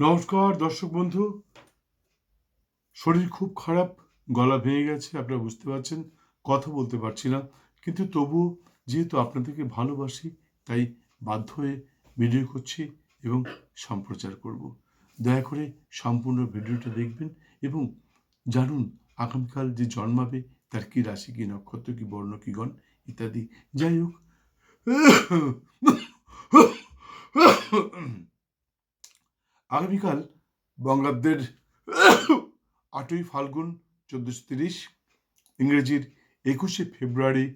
নমস্কার, দর্শক বন্ধু। শরীর খুব খারাপ, গলা ভেঙে গেছে, আপনারা বুঝতে পারছেন, কথা বলতে পারছি না। কিন্তু তবুও যেহেতু আপনাদেরকে ভালোবাসি, তাই বাধ্য হয়ে ভিডিও করছি এবং সম্প্রচার করব। দয়া করে সম্পূর্ণ ভিডিওটা দেখবেন এবং জানুন আগামীকাল যে জন্মাবে, তার কী রাশি, কী নক্ষত্র, কী বর্ণ, কী গণ ইত্যাদি। যাই হোক। আগামীকাল বঙ্গাব্দের আটই ফাল্গুন চোদ্দোশো তিরিশ, ইংরেজির একুশে ফেব্রুয়ারি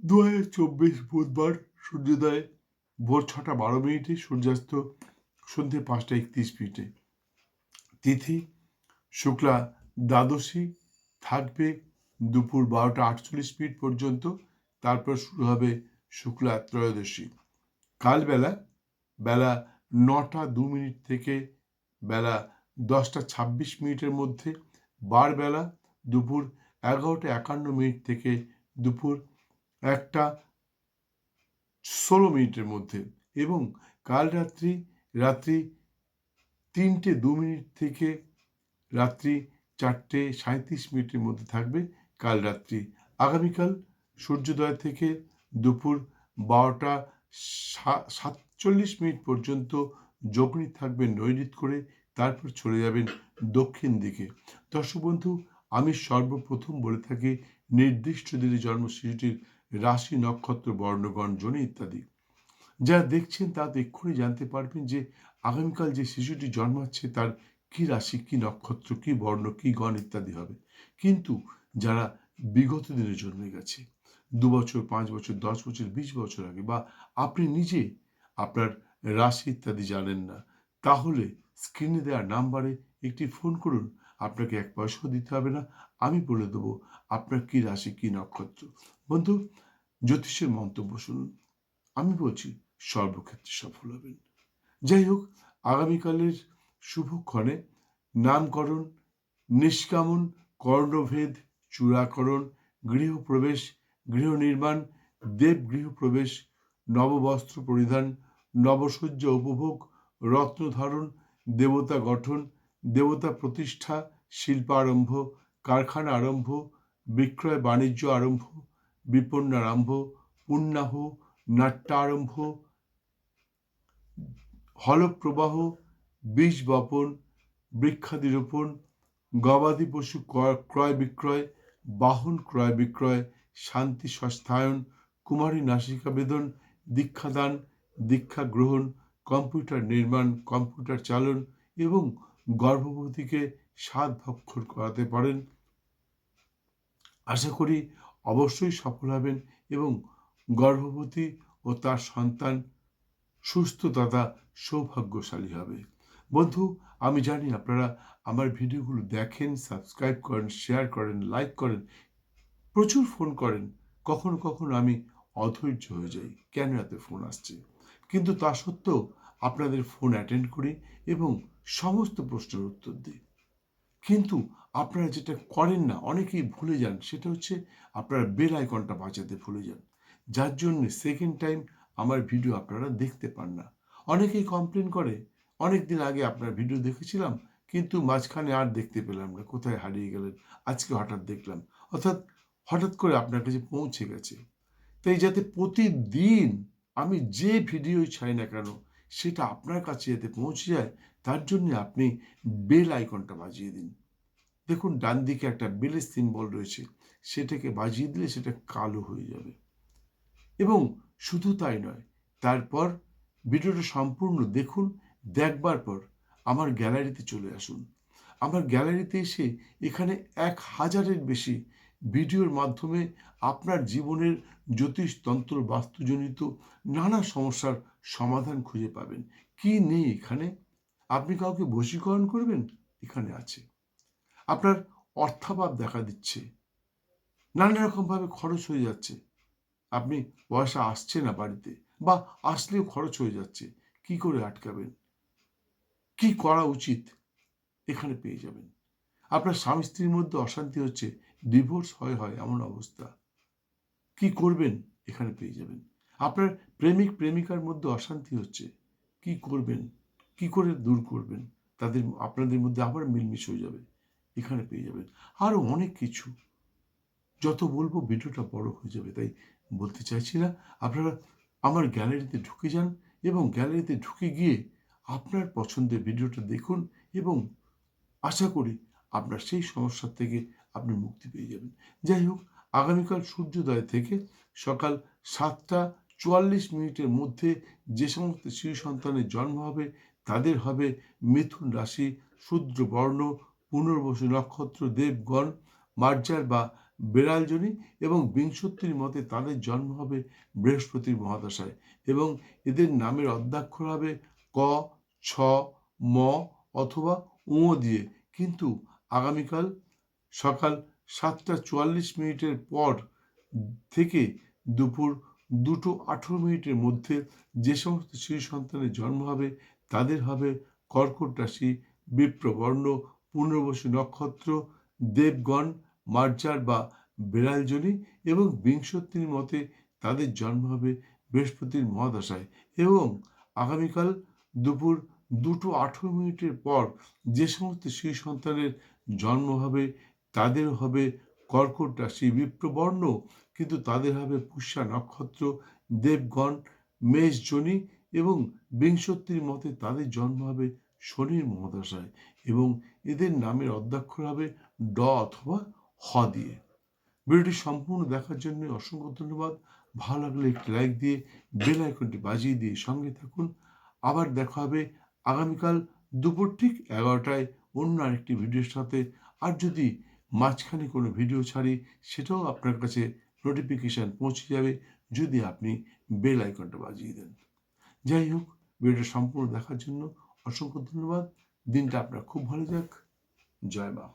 দু হাজার চব্বিশ বুধবার সূর্যোদয়, ভোর ছটা বারো মিনিটে সূর্যাস্ত, সন্ধ্যে পাঁচটা একত্রিশ মিনিটে। তিথি, শুক্লা দ্বাদশী থাকবে দুপুর বারোটা আটচল্লিশ মিনিট পর্যন্ত, তারপর শুরু হবে শুক্লা ত্রয়োদশী। কালবেলা, বেলা নটা দু মিনিট থেকে বেলা দশটা ছাব্বিশ মিনিটের মধ্যে বারবেলা দুপুর এগারোটা একান্ন মিনিট থেকে দুপুর একটা ষোলো মিনিটের মধ্যে এবং কাল রাত্রি রাত্রি তিনটে দু মিনিট থেকে রাত্রি চারটে সাঁত্রিশ মিনিটের মধ্যে থাকবে কাল রাত্রি। আগামীকাল সূর্যোদয় থেকে দুপুর বারোটা সাতচল্লিশ মিনিট পর্যন্ত যোগনী থাকবেন নৈরিত করে তারপর চলে যাবেন দক্ষিণ দিকে। দর্শক বন্ধু, আমি সর্বপ্রথম বলে থাকি নির্দিষ্ট দিনে জন্ম শিশুটির রাশি নক্ষত্র, বর্ণগণ, জনি ইত্যাদি। যারা দেখছেন তা এক্ষুনি জানতে পারবেন যে আগামীকাল যে শিশুটি জন্মাচ্ছে তার কি রাশি, কি নক্ষত্র, কি বর্ণ, কি গণ ইত্যাদি হবে। কিন্তু যারা বিগত দিনে জন্মে গেছে, দু বছর, পাঁচ বছর, দশ বছর, বিশ বছর আগে বা আপনি নিজে আপনার রাশি ইত্যাদি জানেন না, তাহলে স্ক্রিনে দেওয়া নাম্বারে একটি ফোন করুন। আপনাকে এক পয়সাও দিতে হবে না। আমি বলে দেবো, আপনার কি রাশি, কি নক্ষত্র? বন্ধু, জ্যোতিষের মন্তব্য শুনুন। আমি বলছি, সর্বক্ষেত্রে সফল হবেন। যাই হোক, আগামীকালের শুভক্ষণে নামকরণ, নিষ্কামন, কর্ণভেদ, চূড়াকরণ গৃহপ্রবেশ গৃহ নির্মাণ, দেব গৃহপ্রবেশ নববস্ত্র পরিধান নবসজ্জা উপভোগ, রত্ন ধারণ, দেবতা গঠন, দেবতা প্রতিষ্ঠা, শিল্পারম্ভ, কারখানা আরম্ভ, বিক্রয় বাণিজ্য আরম্ভ বিপন্ন আরম্ভ পুণ্যাহ, নাট্যারম্ভ, হলপ্রবাহ বীজ বপন বৃক্ষাদি রোপণ গবাদি পশু ক্রয় বিক্রয়, বাহন ক্রয় বিক্রয়, শান্তি সস্থায়ন কুমারী নাসিকা বেদন, দীক্ষাদান দীক্ষা গ্রহণ, কম্পিউটার নির্মাণ, কম্পিউটার চালন এবং গর্ভবতীকে সাত ভক্ষর করাতে পারেন। আশা করি অবশ্যই সফল হবেন এবং গর্ভবতী ও তার সন্তান সুস্থ তথা সৌভাগ্যশালী হবে। বন্ধু, আমি জানি আপনারা আমার ভিডিওগুলো দেখেন, সাবস্ক্রাইব করেন, শেয়ার করেন, লাইক করেন, প্রচুর ফোন করেন। কখনো কখনো আমি অধৈর্য হয়ে যাই। কেন এত ফোন আসছে? কিন্তু তা সত্ত্বেও আপনাদের ফোন অ্যাটেন্ড করি এবং সমস্ত প্রশ্নের উত্তর দিই কিন্তু আপনারা যেটা করেন না, অনেকেই ভুলে যান, সেটা হচ্ছে আপনারা বেল আইকনটা বাঁচাতে ভুলে যান। যার জন্য সেকেন্ড টাইম আমার ভিডিও আপনারা দেখতে পান না। অনেকেই কমপ্লেন করে অনেক দিন আগে আপনার ভিডিও দেখেছিলাম, কিন্তু মাঝখানে আর দেখতে পেলাম না, কোথায় হারিয়ে গেলেন, আজকে হঠাৎ দেখলাম। অর্থাৎ হঠাৎ করে আপনার কাছে পৌঁছে গেছে। তাই যাতে প্রতিদিন আমি যে ভিডিও ছাই না কেন, সেটা আপনার কাছে যাতে পৌঁছে যায়, তার জন্য আপনি বেল আইকনটা বাজিয়ে দিন। দেখুন, ডান দিকে একটা বেলের সিম্বল রয়েছে, সেটাকে বাজিয়ে দিলে সেটা কালো হয়ে যাবে। এবং শুধু তাই নয়, তারপর ভিডিওটা সম্পূর্ণ দেখুন, দেখবার পর আমার গ্যালারিতে চলে আসুন। আমার গ্যালারিতে এসে এখানে এক হাজারের বেশি ভিডিওর মাধ্যমে আপনার জীবনের জ্যোতিষতন্ত্র বাস্তুজনিত নানা সমস্যার সমাধান খুঁজে পাবেন। কি নেই এখানে? আপনি কাউকে বশীকরণ করবেন? এখানে আছে। আপনার অর্থাভাব দেখা দিচ্ছে। নানা রকমভাবে খরচ হয়ে যাচ্ছে। আপনি পয়সা আসছে না বাড়িতে বা আসলেও খরচ হয়ে যাচ্ছে। কি করে আটকাবেন? কি করা উচিত? এখানে পেয়ে যাবেন। আপনার স্বামী স্ত্রীর মধ্যে অশান্তি হচ্ছে। ডিভোর্স হয় হয়, এমন অবস্থা। কি করবেন? এখানে পেয়ে যাবেন। আপনার প্রেমিক, প্রেমিকার মধ্যে অশান্তি হচ্ছে। কি করবেন? কি করে দূর করবেন? তাদের, আপনাদের মধ্যে আবার মিলমিশ হয়ে যাবে। এখানে পেয়ে যাবেন। আরও অনেক কিছু। যত বলব ভিডিওটা বড় হয়ে যাবে, তাই বলতে চাইছি না। আপনারা আমার গ্যালারিতে ঢুকে যান এবং গ্যালারিতে ঢুকে গিয়ে আপনার পছন্দের ভিডিওটা দেখুন এবং আশা করি আপনার সেই সমস্যার থেকে আপনি মুক্তি পেয়ে যাবেন। যাই হোক, আগামীকাল সূর্যোদয় থেকে সকাল সাতটা চুয়াল্লিশ মিনিটের মধ্যে যে সমস্ত শিশু সন্তানের জন্ম হবে, তাদের হবে মিথুন রাশি, শূদ্র বর্ণ, পুনর্বসু নক্ষত্র, দেবগণ, মার্জার বা বেড়ালজনী এবং বিংশতির মতে তাদের জন্ম হবে বৃহস্পতির মহাদশায় এবং এদের নামের অধ্যাক্ষর হবে ক, ছ, ম অথবা উ দিয়ে। কিন্তু আগামীকাল সকাল সাতটা চুয়াল্লিশ মিনিটের পর থেকে দুপুর দুটো আঠেরো মিনিটের মধ্যে যে সমস্ত শিশু সন্তানের জন্ম হবে, তাদের হবে কর্কট রাশি, বিপ্রবর্ণ, পুনর্বসু নক্ষত্র, দেবগণ, মার্জার বা বেড়ালজনী এবং বিংশতির মতে তাদের জন্ম হবে বৃহস্পতির মহাদশায় এবং আগামীকাল দুপুর দুটো আঠেরো মিনিটের পর যে সমস্ত শিশু সন্তানের জন্ম হবে, তাদের হবে কর্কট রাশি বিপ্রবর্ণ, কিন্তু তাদের হবে পুষ্যা নক্ষত্র, দেবগণ মেষ জনি এবং বিংশতির মতে তাদের জন্ম হবে শনির মহাদশায় এবং এদের নামের অধ্যক্ষর হবে ড অথবা হ দিয়ে। ভিডিওটি সম্পূর্ণ দেখার জন্য অসংখ্য ধন্যবাদ। ভালো লাগলে একটি লাইক দিয়ে বেল আইকনটি বাজিয়ে দিয়ে সঙ্গে থাকুন। আবার দেখা হবে আগামীকাল দুপুর ঠিক এগারোটায়। অন্য আরেকটি ভিডিওর সাথে। আর যদি মাঝখানে কোনো ভিডিও ছাড়ি, সেটাও আপনার কাছে নোটিফিকেশান পৌঁছে যাবে যদি আপনি বেল আইকনটা বাজিয়ে দেন। যাই হোক, ভিডিওটা সম্পূর্ণ দেখার জন্য অসংখ্য ধন্যবাদ। দিনটা আপনার খুব ভালো যাক। জয় মা